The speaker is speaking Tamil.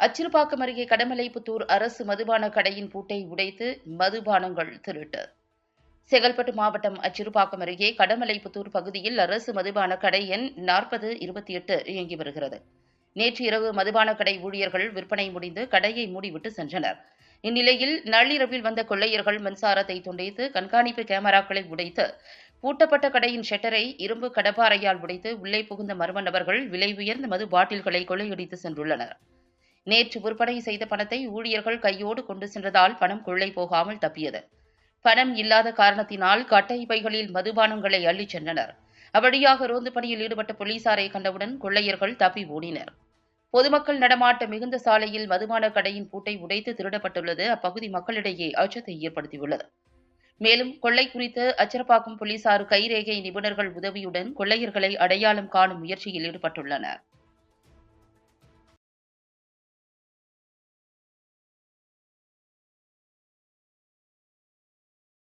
அச்சிறுபாக்கம் அருகே கடமலைப்புத்தூர் அரசு மதுபான கடையின் பூட்டை உடைத்து மதுபானங்கள் திருட்டு. செங்கல்பட்டு மாவட்டம் அச்சிறுபாக்கம் அருகே கடமலைப்புத்தூர் பகுதியில் அரசு மதுபான கடை எண் நாற்பது இருபத்தி எட்டு இயங்கி வருகிறது. நேற்று இரவு மதுபான கடை ஊழியர்கள் விற்பனை முடிந்து கடையை மூடிவிட்டு சென்றனர். இந்நிலையில் நள்ளிரவில் வந்த கொள்ளையர்கள் மின்சாரத்தை துண்டித்து கண்காணிப்பு கேமராக்களை உடைத்து பூட்டப்பட்ட கடையின் ஷட்டரை இரும்பு கடப்பாறையால் உடைத்து உள்ளே புகுந்த மர்ம நபர்கள் விலை உயர்ந்த மது பாட்டில்களை கொள்ளையடித்து சென்றுள்ளனர். நேற்று விற்பனை செய்த பணத்தை ஊழியர்கள் கையோடு கொண்டு சென்றதால் பணம் கொள்ளை போகாமல் தப்பியது. பணம் இல்லாத காரணத்தினால் கட்டை பைகளில் மதுபானங்களை அள்ளிச் சென்றனர். அவ்வழியாக ரோந்து பணியில் ஈடுபட்ட போலீசாரை கண்டவுடன் கொள்ளையர்கள் தப்பி ஓடினர். பொதுமக்கள் நடமாட்ட மிகுந்த சாலையில் மதுபான கடையின் பூட்டை உடைத்து திருடப்பட்டுள்ளது. அப்பகுதி மக்களிடையே அச்சத்தை ஏற்படுத்தியுள்ளது. மேலும் கொள்ளை குறித்து அச்சரப்பாக்கம் போலீசார் கைரேகை நிபுணர்கள் உதவியுடன் கொள்ளையர்களை அடையாளம் காணும் முயற்சியில் ஈடுபட்டுள்ளனர்.